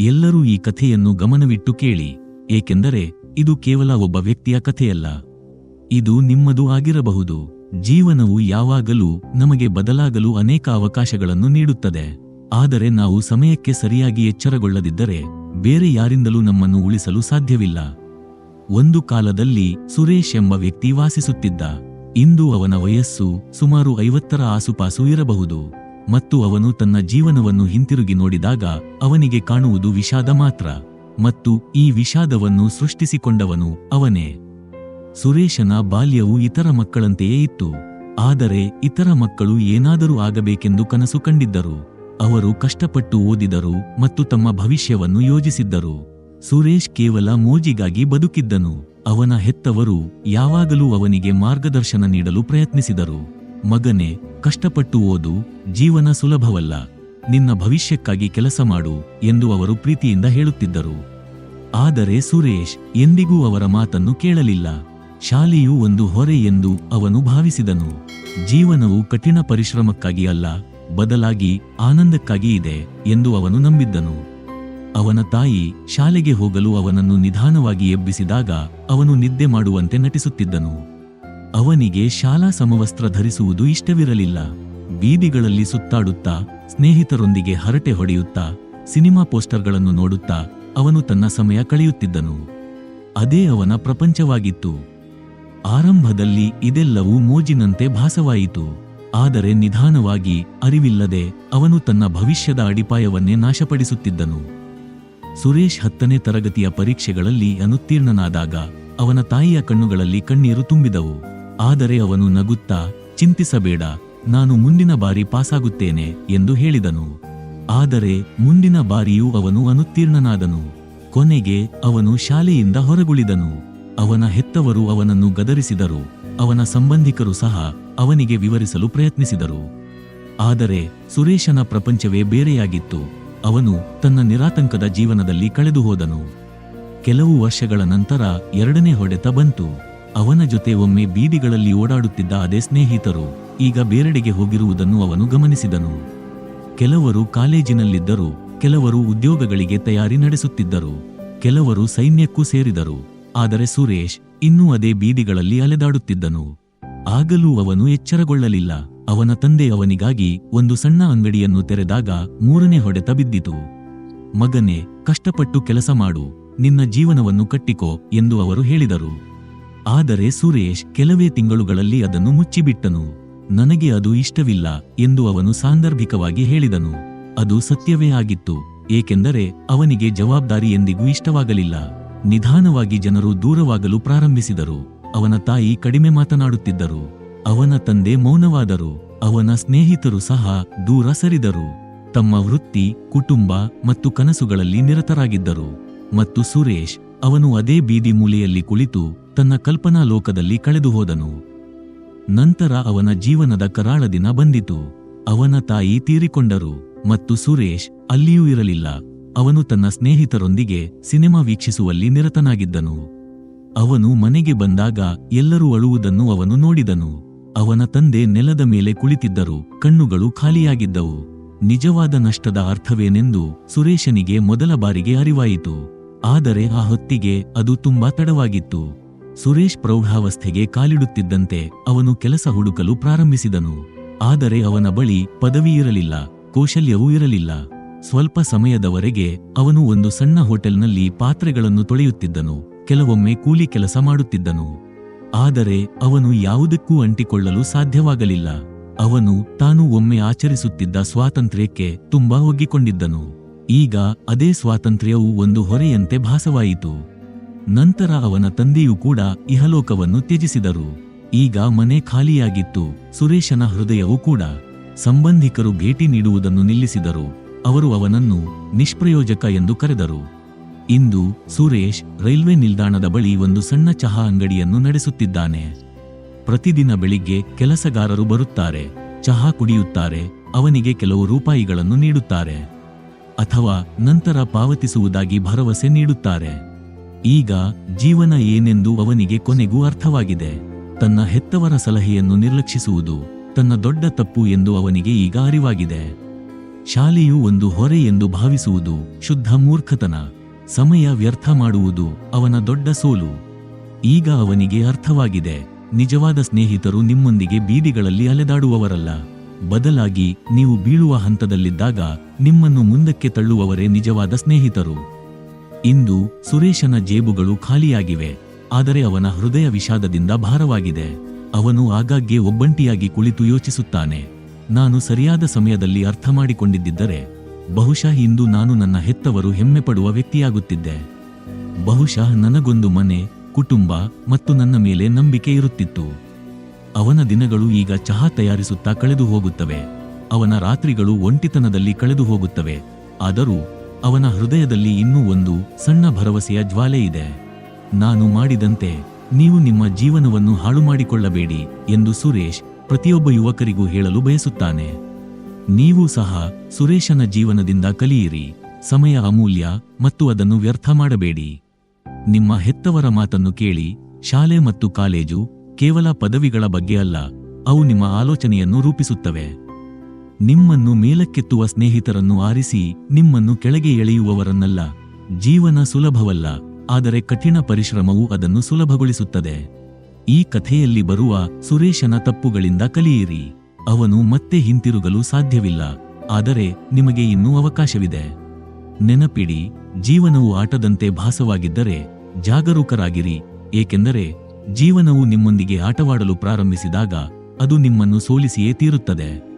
ಎಲ್ಲರೂ ಈ ಕಥೆಯನ್ನು ಗಮನವಿಟ್ಟು ಕೇಳಿ, ಏಕೆಂದರೆ ಇದು ಕೇವಲ ಒಬ್ಬ ವ್ಯಕ್ತಿಯ ಕಥೆಯಲ್ಲ. ಇದು ನಿಮ್ಮದು ಆಗಿರಬಹುದು. ಜೀವನವು ಯಾವಾಗಲೂ ನಮಗೆ ಬದಲಾಗಲು ಅನೇಕ ಅವಕಾಶಗಳನ್ನು ನೀಡುತ್ತದೆ. ಆದರೆ ನಾವು ಸಮಯಕ್ಕೆ ಸರಿಯಾಗಿ ಎಚ್ಚರಗೊಳ್ಳದಿದ್ದರೆ ಬೇರೆ ಯಾರಿಂದಲೂ ನಮ್ಮನ್ನು ಉಳಿಸಲು ಸಾಧ್ಯವಿಲ್ಲ. ಒಂದು ಕಾಲದಲ್ಲಿ ಸುರೇಶ್ ಎಂಬ ವ್ಯಕ್ತಿ ವಾಸಿಸುತ್ತಿದ್ದ. ಇಂದು ಅವನ ವಯಸ್ಸು ಸುಮಾರು ಐವತ್ತರ ಆಸುಪಾಸು ಇರಬಹುದು. ಮತ್ತು ಅವನು ತನ್ನ ಜೀವನವನ್ನು ಹಿಂತಿರುಗಿ ನೋಡಿದಾಗ ಅವನಿಗೆ ಕಾಣುವುದು ವಿಷಾದ ಮಾತ್ರ. ಮತ್ತು ಈ ವಿಷಾದವನ್ನು ಸೃಷ್ಟಿಸಿಕೊಂಡವನು ಅವನೇ. ಸುರೇಶನ ಬಾಲ್ಯವು ಇತರ ಮಕ್ಕಳಂತೆಯೇ ಇತ್ತು. ಆದರೆ ಇತರ ಮಕ್ಕಳು ಏನಾದರೂ ಆಗಬೇಕೆಂದು ಕನಸು ಕಂಡಿದ್ದರು. ಅವರು ಕಷ್ಟಪಟ್ಟು ಓದಿದರು ಮತ್ತು ತಮ್ಮ ಭವಿಷ್ಯವನ್ನು ಯೋಜಿಸಿದ್ದರು. ಸುರೇಶ್ ಕೇವಲ ಮೋಜಿಗಾಗಿ ಬದುಕಿದ್ದನು. ಅವನ ಹೆತ್ತವರು ಯಾವಾಗಲೂ ಅವನಿಗೆ ಮಾರ್ಗದರ್ಶನ ನೀಡಲು ಪ್ರಯತ್ನಿಸಿದರು. ಮಗನೇ, ಕಷ್ಟಪಟ್ಟು ಓದು, ಜೀವನ ಸುಲಭವಲ್ಲ, ನಿನ್ನ ಭವಿಷ್ಯಕ್ಕಾಗಿ ಕೆಲಸ ಮಾಡು ಎಂದು ಅವರು ಪ್ರೀತಿಯಿಂದ ಹೇಳುತ್ತಿದ್ದರು. ಆದರೆ ಸುರೇಶ್ ಎಂದಿಗೂ ಅವರ ಮಾತನ್ನು ಕೇಳಲಿಲ್ಲ. ಶಾಲೆಯು ಒಂದು ಹೊರೆ ಎಂದು ಅವನು ಭಾವಿಸಿದನು. ಜೀವನವು ಕಠಿಣ ಪರಿಶ್ರಮಕ್ಕಾಗಿ ಅಲ್ಲ, ಬದಲಾಗಿ ಆನಂದಕ್ಕಾಗಿ ಇದೆ ಎಂದು ಅವನು ನಂಬಿದ್ದನು. ಅವನ ತಾಯಿ ಶಾಲೆಗೆ ಹೋಗಲು ಅವನನ್ನು ನಿಧಾನವಾಗಿ ಎಬ್ಬಿಸಿದಾಗ ಅವನು ನಿದ್ದೆ ಮಾಡುವಂತೆ ನಟಿಸುತ್ತಿದ್ದನು. ಅವನಿಗೆ ಶಾಲಾ ಸಮವಸ್ತ್ರ ಧರಿಸುವುದು ಇಷ್ಟವಿರಲಿಲ್ಲ. ಬೀದಿಗಳಲ್ಲಿ ಸುತ್ತಾಡುತ್ತಾ, ಸ್ನೇಹಿತರೊಂದಿಗೆ ಹರಟೆ ಹೊಡೆಯುತ್ತಾ, ಸಿನಿಮಾ ಪೋಸ್ಟರ್ಗಳನ್ನು ನೋಡುತ್ತಾ ಅವನು ತನ್ನ ಸಮಯ ಕಳೆಯುತ್ತಿದ್ದನು. ಅದೇ ಅವನ ಪ್ರಪಂಚವಾಗಿತ್ತು. ಆರಂಭದಲ್ಲಿ ಇದೆಲ್ಲವೂ ಮೋಜಿನಂತೆ ಭಾಸವಾಯಿತು. ಆದರೆ ನಿಧಾನವಾಗಿ, ಅರಿವಿಲ್ಲದೆ ಅವನು ತನ್ನ ಭವಿಷ್ಯದ ಅಡಿಪಾಯವನ್ನೇ ನಾಶಪಡಿಸುತ್ತಿದ್ದನು. ಸುರೇಶ್ ಹತ್ತನೇ ತರಗತಿಯ ಪರೀಕ್ಷೆಗಳಲ್ಲಿ ಅನುತ್ತೀರ್ಣನಾದಾಗ ಅವನ ತಾಯಿಯ ಕಣ್ಣುಗಳಲ್ಲಿ ಕಣ್ಣೀರು ತುಂಬಿದವು. ಆದರೆ ಅವನು ನಗುತ್ತಾ, ಚಿಂತಿಸಬೇಡ, ನಾನು ಮುಂದಿನ ಬಾರಿ ಪಾಸಾಗುತ್ತೇನೆ, ಎಂದು ಹೇಳಿದನು. ಆದರೆ ಮುಂದಿನ ಬಾರಿಯೂ ಅವನು ಅನುತ್ತೀರ್ಣನಾದನು. ಕೊನೆಗೆ ಅವನು ಶಾಲೆಯಿಂದ ಹೊರಗುಳಿದನು. ಅವನ ಹೆತ್ತವರು ಅವನನ್ನು ಗದರಿಸಿದರು. ಅವನ ಸಂಬಂಧಿಕರು ಸಹ ಅವನಿಗೆ ವಿವರಿಸಲು ಪ್ರಯತ್ನಿಸಿದರು. ಆದರೆ ಸುರೇಶನ ಪ್ರಪಂಚವೇ ಬೇರೆಯಾಗಿತ್ತು. ಅವನು ತನ್ನ ನಿರಾತಂಕದ ಜೀವನದಲ್ಲಿ ಕಳೆದುಹೋದನು. ಕೆಲವು ವರ್ಷಗಳ ನಂತರ ಎರಡನೇ ಹೊಡೆತ ಬಂತು. ಅವನ ಜೊತೆ ಒಮ್ಮೆ ಬೀದಿಗಳಲ್ಲಿ ಓಡಾಡುತ್ತಿದ್ದ ಅದೇ ಸ್ನೇಹಿತರು ಈಗ ಬೇರೆಡೆಗೆ ಹೋಗಿರುವುದನ್ನು ಅವನು ಗಮನಿಸಿದನು. ಕೆಲವರು ಕಾಲೇಜಿನಲ್ಲಿದ್ದರು, ಕೆಲವರು ಉದ್ಯೋಗಗಳಿಗೆ ತಯಾರಿ ನಡೆಸುತ್ತಿದ್ದರು, ಕೆಲವರು ಸೈನ್ಯಕ್ಕೂ ಸೇರಿದರು, ಆದರೆ ಸುರೇಶ್ ಇನ್ನೂ ಅದೇ ಬೀದಿಗಳಲ್ಲಿ ಅಲೆದಾಡುತ್ತಿದ್ದನು. ಆಗಲೂ ಅವನು ಎಚ್ಚರಗೊಳ್ಳಲಿಲ್ಲ, ಅವನ ತಂದೆ ಅವನಿಗಾಗಿ ಒಂದು ಸಣ್ಣ ಅಂಗಡಿಯನ್ನು ತೆರೆದಾಗ ಮೂರನೇ ಹೊಡೆತ ಬಿದ್ದಿತು. ಮಗನೇ, ಕಷ್ಟಪಟ್ಟು ಕೆಲಸ ಮಾಡು, ನಿನ್ನ ಜೀವನವನ್ನು ಕಟ್ಟಿಕೋ ಎಂದು ಅವರು ಹೇಳಿದರು. ಆದರೆ ಸುರೇಶ್ ಕೆಲವೇ ತಿಂಗಳುಗಳಲ್ಲಿ ಅದನ್ನು ಮುಚ್ಚಿಬಿಟ್ಟನು. ನನಗೆ ಅದು ಇಷ್ಟವಿಲ್ಲ ಎಂದು ಅವನು ಸಾಂದರ್ಭಿಕವಾಗಿ ಹೇಳಿದನು. ಅದು ಸತ್ಯವೇ ಆಗಿತ್ತು, ಏಕೆಂದರೆ ಅವನಿಗೆ ಜವಾಬ್ದಾರಿ ಎಂದಿಗೂ ಇಷ್ಟವಾಗಲಿಲ್ಲ. ನಿಧಾನವಾಗಿ ಜನರು ದೂರವಾಗಲು ಪ್ರಾರಂಭಿಸಿದರು. ಅವನ ತಾಯಿ ಕಡಿಮೆ ಮಾತನಾಡುತ್ತಿದ್ದರು. ಅವನ ತಂದೆ ಮೌನವಾದರು. ಅವನ ಸ್ನೇಹಿತರು ಸಹ ದೂರ ಸರಿದರು. ತಮ್ಮ ವೃತ್ತಿ, ಕುಟುಂಬ ಮತ್ತು ಕನಸುಗಳಲ್ಲಿ ನಿರತರಾಗಿದ್ದರು. ಮತ್ತು ಸುರೇಶ್ ಅವನು ಅದೇ ಬೀದಿ ಮೂಲೆಯಲ್ಲಿ ಕುಳಿತು ತನ್ನ ಕಲ್ಪನಾ ಲೋಕದಲ್ಲಿ ಕಳೆದುಹೋದನು ನಂತರ ಅವನ ಜೀವನದ ಕರಾಳ ದಿನ ಬಂದಿತು. ಅವನ ತಾಯಿ ತೀರಿಕೊಂಡರು ಮತ್ತು ಸುರೇಶ್ ಅಲ್ಲಿಯೂ ಇರಲಿಲ್ಲ. ಅವನು ತನ್ನ ಸ್ನೇಹಿತರೊಂದಿಗೆ ಸಿನಿಮಾ ವೀಕ್ಷಿಸುವಲ್ಲಿ ನಿರತನಾಗಿದ್ದನು. ಅವನು ಮನೆಗೆ ಬಂದಾಗ ಎಲ್ಲರೂ ಅಳುವುದನ್ನು ಅವನು ನೋಡಿದನು. ಅವನ ತಂದೆ ನೆಲದ ಮೇಲೆ ಕುಳಿತಿದ್ದರು, ಕಣ್ಣುಗಳು ಖಾಲಿಯಾಗಿದ್ದವು. ನಿಜವಾದ ನಷ್ಟದ ಅರ್ಥವೇನೆಂದು ಸುರೇಶನಿಗೆ ಮೊದಲ ಬಾರಿಗೆ ಅರಿವಾಯಿತು. ಆದರೆ ಆ ಹೊತ್ತಿಗೆ ಅದು ತುಂಬಾ ತಡವಾಗಿತ್ತು. ಸುರೇಶ್ ಪ್ರೌಢಾವಸ್ಥೆಗೆ ಕಾಲಿಡುತ್ತಿದ್ದಂತೆ ಅವನು ಕೆಲಸ ಹುಡುಕಲು ಪ್ರಾರಂಭಿಸಿದನು. ಆದರೆ ಅವನ ಬಳಿ ಪದವಿ ಇರಲಿಲ್ಲ, ಕೌಶಲ್ಯವೂ ಇರಲಿಲ್ಲ. ಸ್ವಲ್ಪ ಸಮಯದವರೆಗೆ ಅವನು ಒಂದು ಸಣ್ಣ ಹೋಟೆಲ್ನಲ್ಲಿ ಪಾತ್ರೆಗಳನ್ನು ತೊಳೆಯುತ್ತಿದ್ದನು, ಕೆಲವೊಮ್ಮೆ ಕೂಲಿ ಕೆಲಸ ಮಾಡುತ್ತಿದ್ದನು. ಆದರೆ ಅವನು ಯಾವುದಕ್ಕೂ ಅಂಟಿಕೊಳ್ಳಲು ಸಾಧ್ಯವಾಗಲಿಲ್ಲ. ಅವನು ತಾನು ಒಮ್ಮೆ ಆಚರಿಸುತ್ತಿದ್ದ ಸ್ವಾತಂತ್ರ್ಯಕ್ಕೆ ತುಂಬಾ ಒಗ್ಗಿಕೊಂಡಿದ್ದನು. ಈಗ ಅದೇ ಸ್ವಾತಂತ್ರ್ಯವು ಒಂದು ಹೊರೆಯಂತೆ ಭಾಸವಾಯಿತು. ನಂತರ ಅವನ ತಂದೆಯೂ ಕೂಡ ಇಹಲೋಕವನ್ನು ತ್ಯಜಿಸಿದರು. ಈಗ ಮನೆ ಖಾಲಿಯಾಗಿತ್ತು, ಸುರೇಶನ ಹೃದಯವೂ ಕೂಡ ಸಂಬಂಧಿಕರು ಭೇಟಿ ನೀಡುವುದನ್ನು ನಿಲ್ಲಿಸಿದರು. ಅವರು ಅವನನ್ನು ನಿಷ್ಪ್ರಯೋಜಕ ಎಂದು ಕರೆದರು. ಇಂದು ಸುರೇಶ್ ರೈಲ್ವೆ ನಿಲ್ದಾಣದ ಬಳಿ ಒಂದು ಸಣ್ಣ ಚಹಾ ಅಂಗಡಿಯನ್ನು ನಡೆಸುತ್ತಿದ್ದಾನೆ. ಪ್ರತಿದಿನ ಬೆಳಿಗ್ಗೆ ಕೆಲಸಗಾರರು ಬರುತ್ತಾರೆ, ಚಹಾ ಕುಡಿಯುತ್ತಾರೆ, ಅವನಿಗೆ ಕೆಲವು ರೂಪಾಯಿಗಳನ್ನು ನೀಡುತ್ತಾರೆ. ಅಥವಾ ನಂತರ ಪಾವತಿಸುವುದಾಗಿ ಭರವಸೆ ನೀಡುತ್ತಾರೆ. ಈಗ ಜೀವನ ಏನೆಂದು ಅವನಿಗೆ ಕೊನೆಗೂ ಅರ್ಥವಾಗಿದೆ. ತನ್ನ ಹೆತ್ತವರ ಸಲಹೆಯನ್ನು ನಿರ್ಲಕ್ಷಿಸುವುದು ತನ್ನ ದೊಡ್ಡ ತಪ್ಪು ಎಂದು ಅವನಿಗೆ ಈಗ ಅರಿವಾಗಿದೆ. ಶಾಲೆಯು ಒಂದು ಹೊರೆ ಎಂದು ಭಾವಿಸುವುದು ಶುದ್ಧ ಮೂರ್ಖತನ. ಸಮಯ ವ್ಯರ್ಥ ಮಾಡುವುದು ಅವನ ದೊಡ್ಡ ಸೋಲು. ಈಗ ಅವನಿಗೆ ಅರ್ಥವಾಗಿದೆ. ನಿಜವಾದ ಸ್ನೇಹಿತರು ನಿಮ್ಮೊಂದಿಗೆ ಬೀದಿಗಳಲ್ಲಿ ಅಲೆದಾಡುವವರಲ್ಲ. ಬದಲಾಗಿ ನೀವು ಬೀಳುವ ಹಂತದಲ್ಲಿದ್ದಾಗ ನಿಮ್ಮನ್ನು ಮುಂದಕ್ಕೆ ತಳ್ಳುವವರೇ ನಿಜವಾದ ಸ್ನೇಹಿತರು. ಇಂದು ಸುರೇಶನ ಜೇಬುಗಳು ಖಾಲಿಯಾಗಿವೆ. ಆದರೆ ಅವನ ಹೃದಯ ವಿಷಾದದಿಂದ ಭಾರವಾಗಿದೆ. ಅವನು ಆಗಾಗ್ಗೆ ಒಬ್ಬಂಟಿಯಾಗಿ ಕುಳಿತು ಯೋಚಿಸುತ್ತಾನೆ. ನಾನು ಸರಿಯಾದ ಸಮಯದಲ್ಲಿ ಅರ್ಥ ಮಾಡಿಕೊಂಡಿದ್ದರೆ ಬಹುಶಃ ಇಂದು ನಾನು ನನ್ನ ಹೆತ್ತವರು ಹೆಮ್ಮೆ ಪಡುವ ವ್ಯಕ್ತಿಯಾಗುತ್ತಿದ್ದೆ. ಬಹುಶಃ ನನಗೊಂದು ಮನೆ, ಕುಟುಂಬ ಮತ್ತು ನನ್ನ ಮೇಲೆ ನಂಬಿಕೆ ಇರುತ್ತಿತ್ತು. ಅವನ ದಿನಗಳು ಈಗ ಚಹಾ ತಯಾರಿಸುತ್ತಾ ಕಳೆದು ಹೋಗುತ್ತವೆ. ಅವನ ರಾತ್ರಿಗಳು ಒಂಟಿತನದಲ್ಲಿ ಕಳೆದು ಹೋಗುತ್ತವೆ. ಆದರೂ ಅವನ ಹೃದಯದಲ್ಲಿ ಇನ್ನೂ ಒಂದು ಸಣ್ಣ ಭರವಸೆಯ ಜ್ವಾಲೆ ಇದೆ. ನಾನು ಮಾಡಿದಂತೆ ನೀವು ನಿಮ್ಮ ಜೀವನವನ್ನು ಹಾಳು ಮಾಡಿಕೊಳ್ಳಬೇಡಿ ಎಂದು ಸುರೇಶ್ ಪ್ರತಿಯೊಬ್ಬ ಯುವಕರಿಗೂ ಹೇಳಲು ಬಯಸುತ್ತಾನೆ. ನೀವು ಸಹ ಸುರೇಶನ ಜೀವನದಿಂದ ಕಲಿಯಿರಿ. ಸಮಯ ಅಮೂಲ್ಯ ಮತ್ತು ಅದನ್ನು ವ್ಯರ್ಥ ಮಾಡಬೇಡಿ. ನಿಮ್ಮ ಹೆತ್ತವರ ಮಾತನ್ನು ಕೇಳಿ ಶಾಲೆ ಮತ್ತು ಕಾಲೇಜು ಕೇವಲ ಪದವಿಗಳ ಬಗ್ಗೆ ಅಲ್ಲ, ಅವು ನಿಮ್ಮ ಆಲೋಚನೆಯನ್ನು ರೂಪಿಸುತ್ತವೆ. ನಿಮ್ಮನ್ನು ಮೇಲಕ್ಕೆತ್ತುವ ಸ್ನೇಹಿತರನ್ನು ಆರಿಸಿ, ನಿಮ್ಮನ್ನು ಕೆಳಗೆ ಎಳೆಯುವವರನ್ನಲ್ಲ, ಜೀವನ ಸುಲಭವಲ್ಲ, ಆದರೆ ಕಠಿಣ ಪರಿಶ್ರಮವು ಅದನ್ನು ಸುಲಭಗೊಳಿಸುತ್ತದೆ. ಈ ಕಥೆಯಲ್ಲಿ ಬರುವ ಸುರೇಶನ ತಪ್ಪುಗಳಿಂದ ಕಲಿಯಿರಿ. ಅವನು ಮತ್ತೆ ಹಿಂತಿರುಗಲು ಸಾಧ್ಯವಿಲ್ಲ, ಆದರೆ ನಿಮಗೆ ಇನ್ನೂ ಅವಕಾಶವಿದೆ. ನೆನಪಿಡಿ, ಜೀವನವು ಆಟದಂತೆ ಭಾಸವಾಗಿದ್ದರೆ ಜಾಗರೂಕರಾಗಿರಿ, ಏಕೆಂದರೆ ಜೀವನವು ನಿಮ್ಮೊಂದಿಗೆ ಆಟವಾಡಲು ಪ್ರಾರಂಭಿಸಿದಾಗ ಅದು ನಿಮ್ಮನ್ನು ಸೋಲಿಸಿಯೇ ತೀರುತ್ತದೆ.